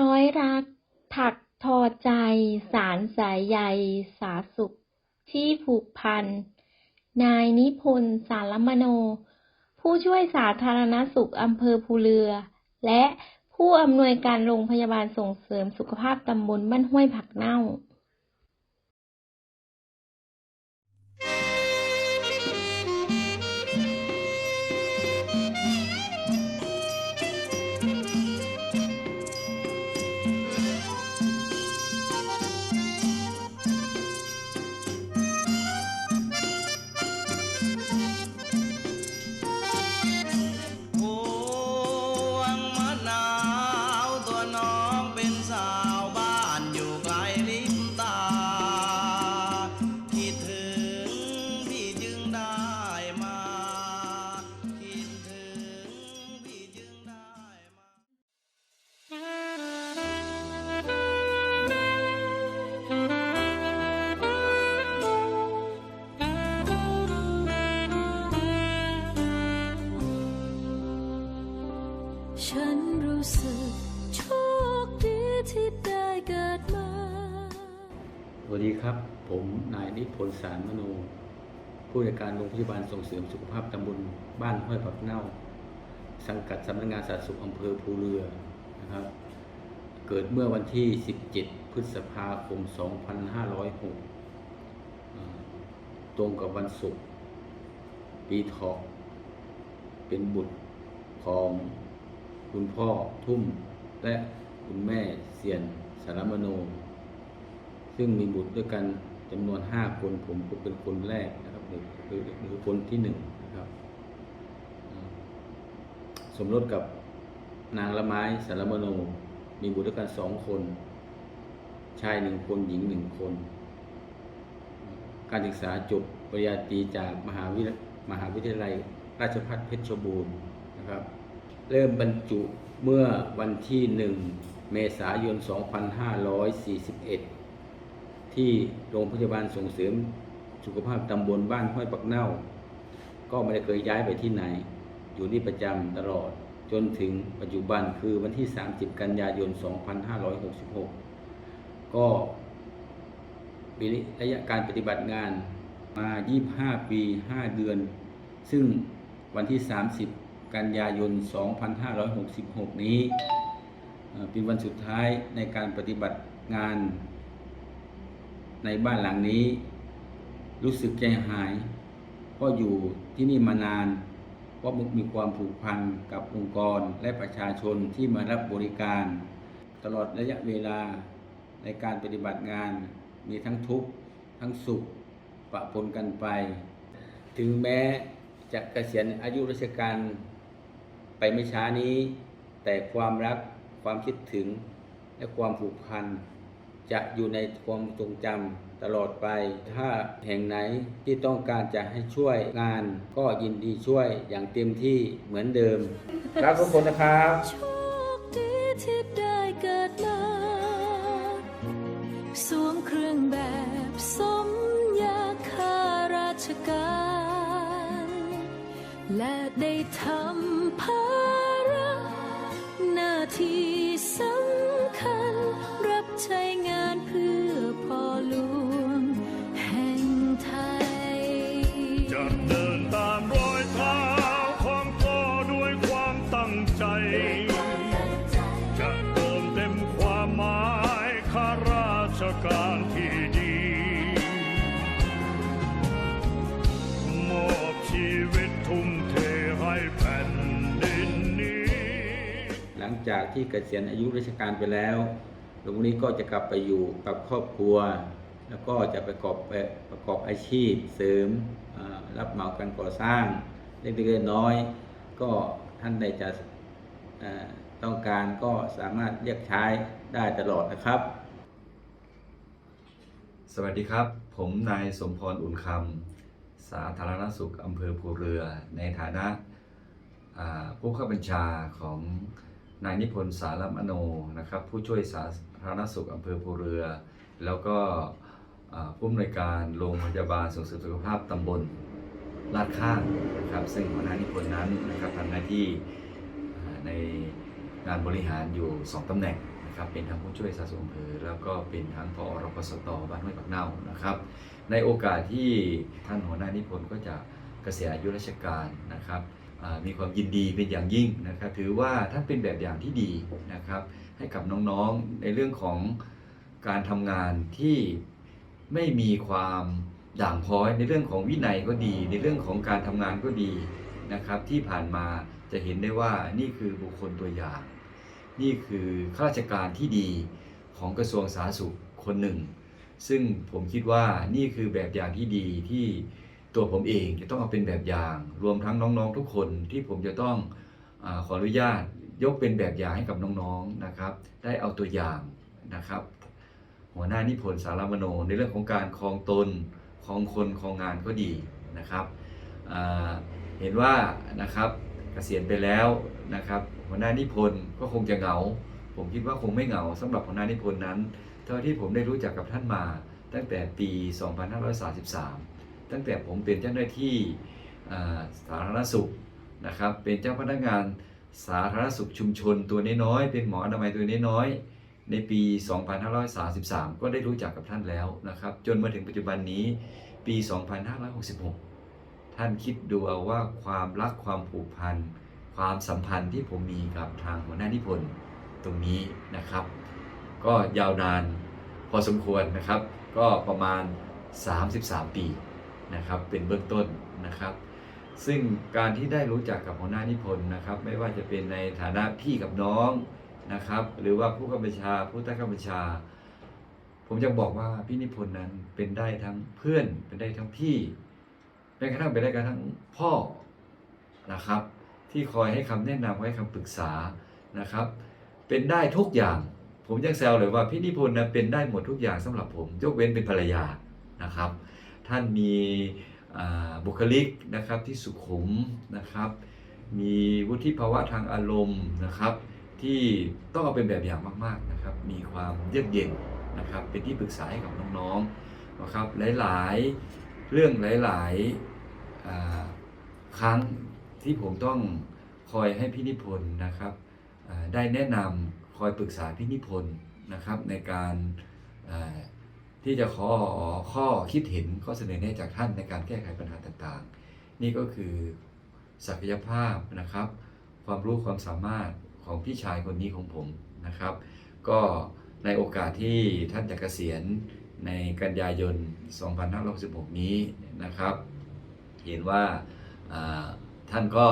ร้อยรัก ถักทอใจ สารสายใย สาสุข ที่ผูกพัน นายนิพนธ์สารมโน ผู้ช่วยสาธารณสุขอำเภอภูเรือ และผู้อำนวยการโรงพยาบาลส่งเสริมสุขภาพตำบลบ้านห้วยผักเน่า ผมนายนิพนธ์สารมโน ผู้จัดการโรงพยาบาลส่งเสริมสุขภาพตำบลบ้านห้วยปักเน่า สังกัดสำนักงานสาธารณสุขอำเภอภูเรือนะครับ เกิดเมื่อวันที่ 17 พฤษภาคม 2506อ่าตรงกับวันศุกร์ปีเถาะเป็นบุตรของคุณพ่อทุ่มและคุณแม่เสียนสารมโน ซึ่งมีบุตรด้วยกัน จำนวนห้าคนผมก็เป็นคนแรกนะครับหรือหรือคนที่หนึ่งนะครับ สมรสกับนางละไม้สารมโนมีบุตรด้วยกันสองคน ชายหนึ่งคนหญิงหนึ่งคน การศึกษาจบปริญญาตรีจากมหาวิทยมหาวิทยาลัยราชภัฏเพชรบูรณ์นะครับ เริ่มบรรจุเมื่อวันที่หนึ่งเมษายน 2541 ที่โรงพยาบาลส่งเสริมสุขภาพตำบลบ้านห้วยปักเน่า ก็ไม่ได้เคยย้ายไปที่ไหน อยู่นี่ประจำตลอด จนถึงปัจจุบันคือวันที่ 30 กันยายน 2566 ก็มีระยะการปฏิบัติงานมา 25 ปี 5 เดือน ซึ่งวันที่ 30 กันยายน 2566 นี้เอ่อเป็นวันสุดท้ายในการปฏิบัติงาน ในบ้านหลังนี้ รู้สึกใจหายเพราะอยู่ที่นี่มานานเพราะมีความผูกพันกับองค์กรและประชาชนที่มารับบริการ ตลอดระยะเวลาในการปฏิบัติงาน มีทั้งทุกข์ทั้งสุขปะปนกันไป ถึงแม้จะเกษียณอายุราชการไปไม่ช้านี้ แต่ความรักความคิดถึงและความผูกพัน จะอยู่ในความทรงจำตลอดไป ถ้าแห่งไหนที่ต้องการจะให้ช่วยงาน ก็ยินดีช่วยอย่างเต็มที่เหมือนเดิม รักทุกคนนะครับโชคดีที่ได้เกิดมาสวมเครื่องแบบสมยาข้าราชการ และได้ทำภาระหน้าที่สำ จากที่เกษียณอายุราชการไปแล้วหลุงนี้ก็จะกลับไปอยู่กับครอบครัว แล้วก็จะประกอบไปประกอบอาชีพเสริมรับเหมาการก่อสร้างเล็กๆน้อยๆก็ท่านใดจะต้องการก็สามารถเรียกใช้ได้ตลอดนะครับ สวัสดีครับ ผมนายสมพรอุ่นคำสาธารณสุขอำเภอภูเรือ ในฐานะผู้ข้าบัญชาของ นายนิพนธ์สารมโนนะครับผู้ช่วยสาธารณสุขอำเภอภูเรือ แล้วก็ผู้อำนวยการโรงพยาบาลส่งเสริมสุขภาพตำบลลาดข้างนะครับซึ่งหัวหน้านิพนธ์นั้นนะครับทำหน้าที่ในงานบริหารอยู่ 2ตำแหน่งนะครับเป็นทั้งผู้ช่วยสาธารณสุขอำเภอแล้วก็เป็นทั้งพอรพสตบ้านห้วยปักเน่านะครับ ในโอกาสที่ท่านหัวหน้านิพนธ์ก็จะเกษียณอายุราชการนะครับ มีความยินดีเป็นอย่างยิ่งนะครับ ถือว่าท่านเป็นแบบอย่างที่ดีนะครับ ให้กับน้องๆในเรื่องของการทำงานที่ไม่มีความด่างพร้อยในเรื่องของวินัยก็ดี ในเรื่องของการทำงานก็ดีนะครับ ที่ผ่านมาจะเห็นได้ว่านี่คือบุคคลตัวอย่าง นี่คือข้าราชการที่ดีของกระทรวงสาธารณสุขคนหนึ่ง ซึ่งผมคิดว่านี่คือแบบอย่างที่ดีที่ ตัวผมเองจะต้องเอาเป็นแบบอย่าง รวมทั้งน้องๆทุกคนที่ผมจะต้องอขออนุญาตยกเป็นแบบอย่างให้กับน้องๆนะครับ ได้เอาตัวอย่างนะครับ หัวหน้านิพนธ์สารมโนในเรื่องของการคลองตนคลองคนคลองงานก็ดีนะครับเห็นว่านะครับเกษียณไปแล้วนะครับ หัวหน้านิพนธ์ก็คงจะเหงา ผมคิดว่าคงไม่เหงาสำหรับหัวหน้านิพนธ์นั้น เท่าที่ผมได้รู้จักกับท่านมาตั้งแต่ปี 2533 ตั้งแต่ผมเป็นเจ้าหน้าที่สาธารณสุขนะครับ เป็นเจ้าพนักงานสาธารณสุขชุมชนตัวน้อยๆ เป็นหมออนามัยตัวน้อยๆ ในปี 2533 ก็ได้รู้จักกับท่านแล้วนะครับ จนมาถึงปัจจุบันนี้ปี 2566 ท่านคิดดูเอาว่าความรักความผูกพัน ความสัมพันธ์ที่ผมมีกับทางหัวหน้านิพนธ์ตรงนี้นะครับ ก็ยาวนานพอสมควรนะครับ ก็ประมาณ 33 ปี นะครับเป็นเบื้องต้นนะครับ ซึ่งการที่ได้รู้จักกับหัวหน้านิพนธ์นะครับ ไม่ว่าจะเป็นในฐานะพี่กับน้องนะครับ หรือว่าผู้กำกับบัญชาผู้ใต้กำกับบัญชา ผมจะบอกว่าพี่นิพนธ์นั้นเป็นได้ทั้งเพื่อนเป็นได้ทั้งพี่แม้กระทั่งเป็นได้กระทั่งพ่อนะครับ ที่คอยให้คำแนะนำให้คำปรึกษานะครับ เป็นได้ทุกอย่างผมยังแซวเลยว่าพี่นิพนธ์นะเป็นได้หมดทุกอย่างสำหรับผม ยกเว้นเป็นภรรยานะครับ ท่านมีบุคลิกนะครับที่สุขุมนะครับ มีวุฒิภาวะทางอารมณ์นะครับ ที่ต้องเอาเป็นแบบอย่างมากๆนะครับ มีความเยือกเย็นนะครับ เป็นที่ปรึกษาให้กับน้องๆนะครับ หลายๆเรื่องหลายๆครั้งที่ผมต้องคอยให้พี่นิพนธ์นะครับได้แนะนำคอยปรึกษาพี่นิพนธ์นะครับในการ ที่จะขอข้อคิดเห็นข้อเสนอแนะจากท่านในการแก้ไขปัญหาต่างๆ นี่ก็คือศักยภาพนะครับ ความรู้ความสามารถของพี่ชายคนนี้ของผมนะครับ ก็ในโอกาสที่ท่านจะเกษียณในกันยายน 2566 นี้นะครับ เห็นว่าอ่าท่านก็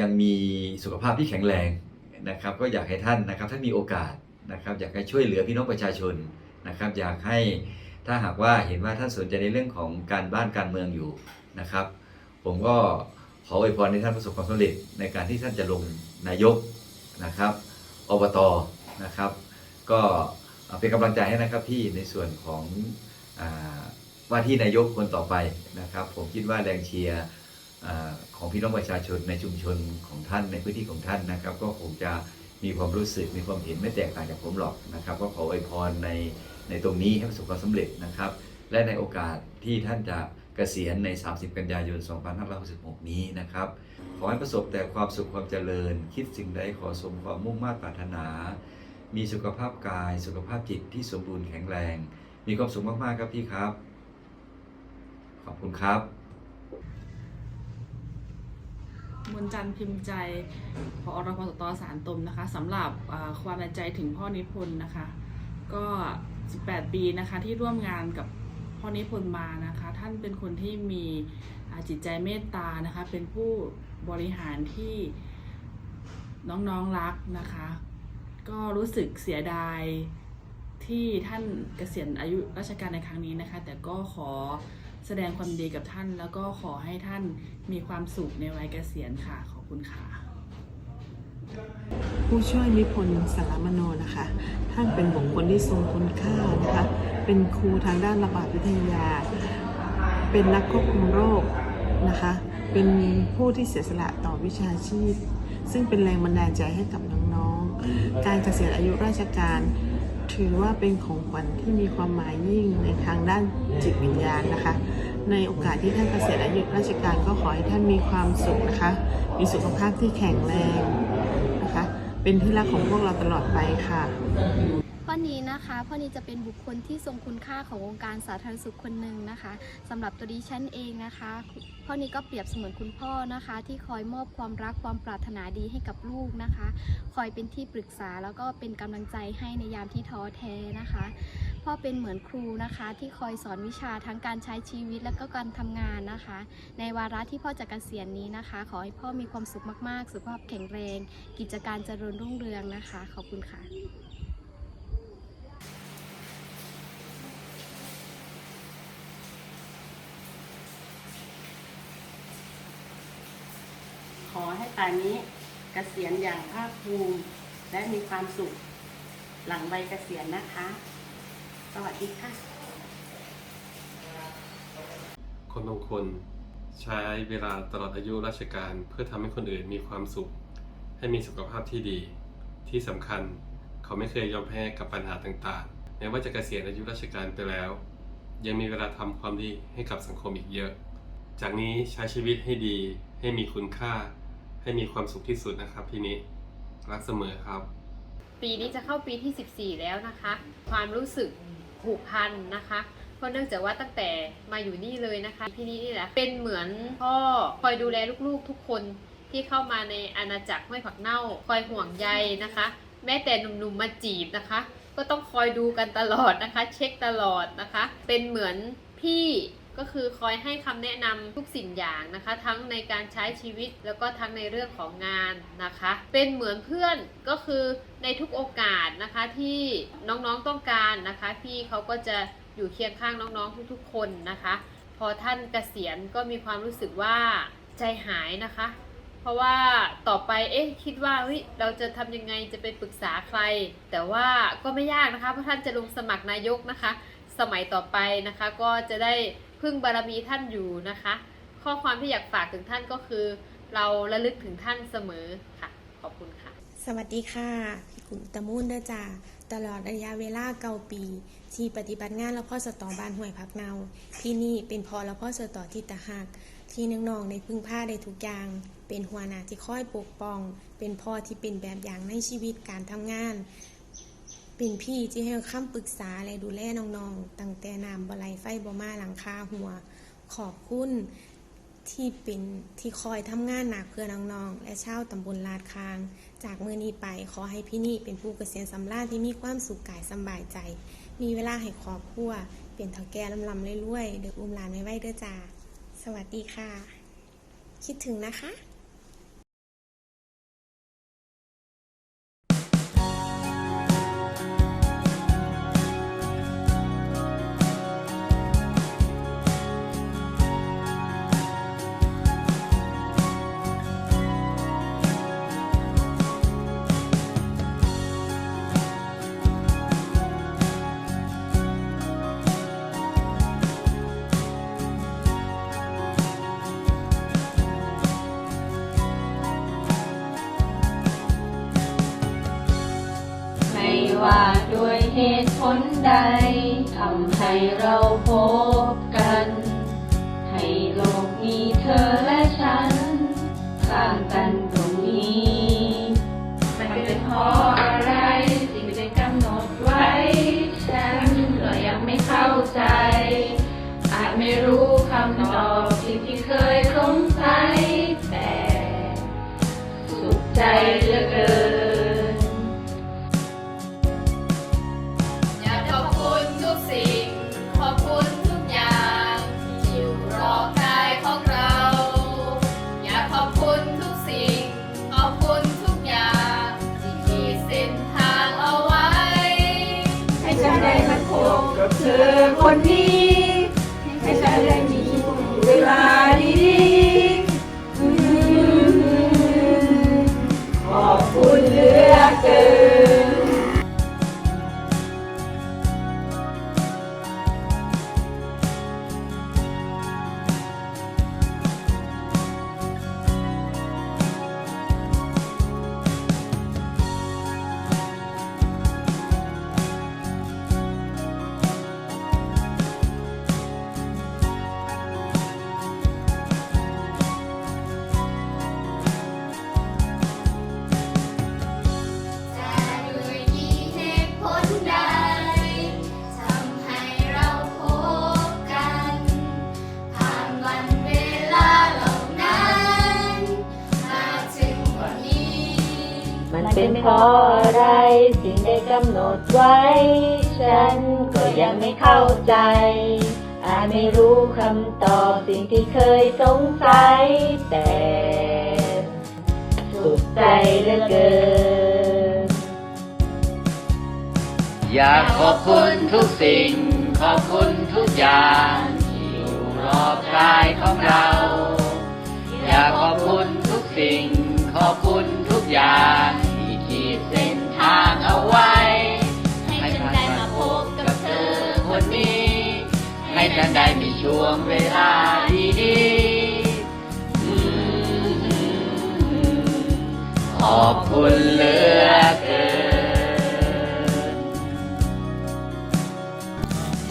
ยังมีสุขภาพที่แข็งแรงนะครับ ก็อยากให้ท่านนะครับถ้ามีโอกาสนะครับ อยากให้ช่วยเหลือพี่น้องประชาชน นะครับ อยากให้ถ้าหากว่าเห็นว่าท่านสนใจในเรื่องของการบ้านการเมืองอยู่นะครับ ผมก็ขออวยพรให้ท่านประสบความสำเร็จในการที่ท่านจะลงนายกนะครับอบตนะครับ ก็เป็นกำลังใจให้นะครับพี่ในส่วนของอว่าที่นายกคนต่อไปนะครับ ผมคิดว่าแรงเชียร์ของพี่น้องประชาชนในชุมชนของท่านในพื้นที่ของท่านนะครับ ก็คงจะมีความรู้สึกมีความเห็นไม่แตกต่างจากผมหรอกนะครับ ก็ขออวยพรใน ในตรงนี้ให้ประสบความสำเร็จนะครับ และในโอกาสที่ท่านจะเกษียณใน 30 กันยายน 2566 นี้นะครับ ขอให้ประสบแต่ความสุขความเจริญ คิดสิ่งใดขอสมความมุ่งมา่ปรารถนา มีสุขภาพกาย สุขภาพจิตที่สมบูรณ์แข็งแรง มีความสุขมาก ๆ ครับพี่ครับ ขอบคุณครับ มนจันทร์พิมพ์ใจพอรพสตสารตมนะคะสำหรับอ่าความในใจถึงพ่อนิพนธ์นะคะ ก็ 18 ปีนะคะที่ร่วมงานกับพ่อนิพนธ์มานะคะ ท่านเป็นคนที่มีจิตใจเมตตานะคะ เป็นผู้บริหารที่น้องๆรักนะคะ ก็รู้สึกเสียดายที่ท่านเกษียณอายุราชการในครั้งนี้นะคะ แต่ก็ขอแสดงความดีกับท่าน แล้วก็ขอให้ท่านมีความสุขในวัยเกษียณค่ะ ขอบคุณค่ะ ผู้ช่วยนิพนธ์สารมโนนะคะ ท่านเป็นบุคคลที่ทรงคุณค่านะคะ เป็นครูทางด้านระบาดวิทยา เป็นนักควบคุมโรคนะคะ เป็นผู้ที่เสียสละต่อวิชาชีพ ซึ่งเป็นแรงบันดาลใจให้กับน้องๆ การเกษียณอายุราชการถือว่าเป็นของขวัญที่มีความหมายยิ่งในทางด้านจิตวิญญาณนะคะ ในโอกาสที่ท่านเกษียณอายุราชการก็ขอให้ท่านมีความสุขนะคะ มีสุขภาพที่แข็งแรง เป็นที่รักของพวกเราตลอดไปค่ะพ่อนี้นะคะพ่อนี้จะเป็นบุคคลที่ทรงคุณค่าของวงการสาธารณสุขคนหนึ่งนะคะสำหรับตัวดิฉันเองนะคะพ่อนี้ก็เปรียบเสมือนคุณพ่อนะคะ ที่คอยมอบความรักความปรารถนาดีให้กับลูกนะคะ คอยเป็นที่ปรึกษาแล้วก็เป็นกำลังใจให้ในยามที่ท้อแท้นะคะ พ่อเป็นเหมือนครูนะคะ ที่คอยสอนวิชาทั้งการใช้ชีวิตและก็การทำงานนะคะ ในวาระที่พ่อจะเกษียณนี้นะคะ ขอให้พ่อมีความสุขมากๆ สุขภาพแข็งแรง กิจการเจริญรุ่งเรืองนะคะ ขอบคุณค่ะขอให้ป่านนี้เกษียณอย่างภาคภูมิ และมีความสุขหลังใบเกษียณนะคะ สวัสดีค่ะ คนบางคนใช้เวลาตลอดอายุราชการเพื่อทำให้คนอื่นมีความสุข ให้มีสุขภาพที่ดี ที่สำคัญเขาไม่เคยยอมแพ้กับปัญหาต่างๆแม้ว่าจะเกษียณอายุราชการไปแล้ว ยังมีเวลาทำความดีให้กับสังคมอีกเยอะ จากนี้ใช้ชีวิตให้ดี ให้มีคุณค่า ให้มีความสุขที่สุดนะครับพี่นิรักเสมอครับ ปีนี้จะเข้าปีที่ 14 แล้วนะคะ ความรู้สึก ผูกพันนะคะเพราะเนื่องจากว่าตั้งแต่มาอยู่นี่เลยนะคะ พี่นี่นี่แหละเป็นเหมือนพ่อคอยดูแลลูกๆทุกคนที่เข้ามาในอาณาจักรห้วยผักเน่า คอยห่วงใยนะคะ แม้แต่หนุ่มๆมาจีบนะคะ ก็ต้องคอยดูกันตลอดนะคะ เช็คตลอดนะคะ เป็นเหมือนพี่ก็คือคอยให้คำแนะนำทุกสิ่งอย่างนะคะ ทั้งในการใช้ชีวิตแล้วก็ทั้งในเรื่องของงานนะคะ เป็นเหมือนเพื่อนก็คือ ในทุกโอกาสนะคะที่น้องๆต้องการนะคะพี่เขาก็จะอยู่เคียงข้างน้องๆทุกๆ คนนะคะ พอท่านเกษียณก็มีความรู้สึกว่าใจหายนะคะ เพราะว่าต่อไปเอ๊ะคิดว่าเฮ้ยเราจะทำยังไงจะไปปรึกษาใคร แต่ว่าก็ไม่ยากนะคะเพราะท่านจะลงสมัครนายกนะคะ สมัยต่อไปนะคะก็จะได้พึ่งบารมีท่านอยู่นะคะ ข้อความที่อยากฝากถึงท่านก็คือ เราระลึกถึงท่านเสมอค่ะขอบคุณ สวัสดีค่ะพี่กุ่มตะมูนเด้อจ้าตลอดระยะเวลาเก้าปี ที่ปฏิบัติงานแล้วพ่อสตอบ้านห้วยพักเนาพี่นี่เป็นพอแล้วพ่อสตอที่ตะหัก ที่น้องๆในพึ่งผ้าได้ทุกอย่าง เป็นหัวหน้าที่คอยปกป้อง เป็นพ่อที่เป็นแบบอย่างในชีวิตการทำงาน เป็นพี่ที่ให้คำปรึกษาและดูแลน้องๆตั้งแต่น้ำบไหลไฟบ่มาหลังคาหัว ขอบคุณ ที่เป็นที่คอยทำงานหนักเพื่อน้องๆ และชาวตำบลลาดคาง จากมือนี้ไปขอให้พี่นี่เป็นผู้เกษียณสำราญที่มีความสุขกายสบายใจ มีเวลาให้ครอบครัวเป็นเท่าแก่ลำๆเรื่อยๆเด็กอุ้มหลานไว้ไว้เด้อจ้าสวัสดีค่ะ คิดถึงนะคะ ผ อค เป็นเพราะอะไรสิ่งได้กำหนดไว้ ฉันก็ยังไม่เข้าใจ อาจไม่รู้คำตอบสิ่งที่เคยสงสัย แต่สุขใจเหลือเกิน อยากขอบคุณทุกสิ่ง ขอบคุณทุกอย่างที่อยู่รอบกายของเรา ช่วงเวลาดีๆขอบคุณเหลือเกิน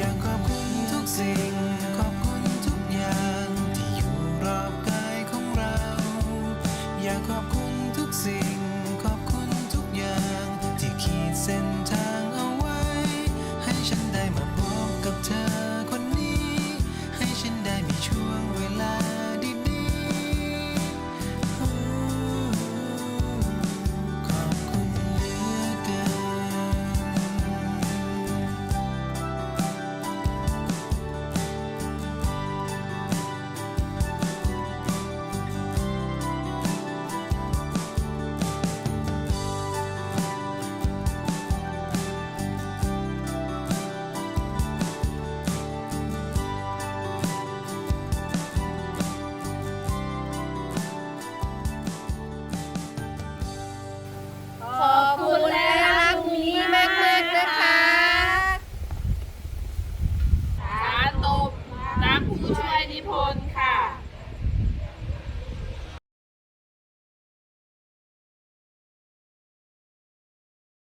ยังขอบคุณทุกสิ่ง ขอบคุณทุกอย่างที่อยู่รอบกายของเรา อยากขอบคุณทุกสิ่ง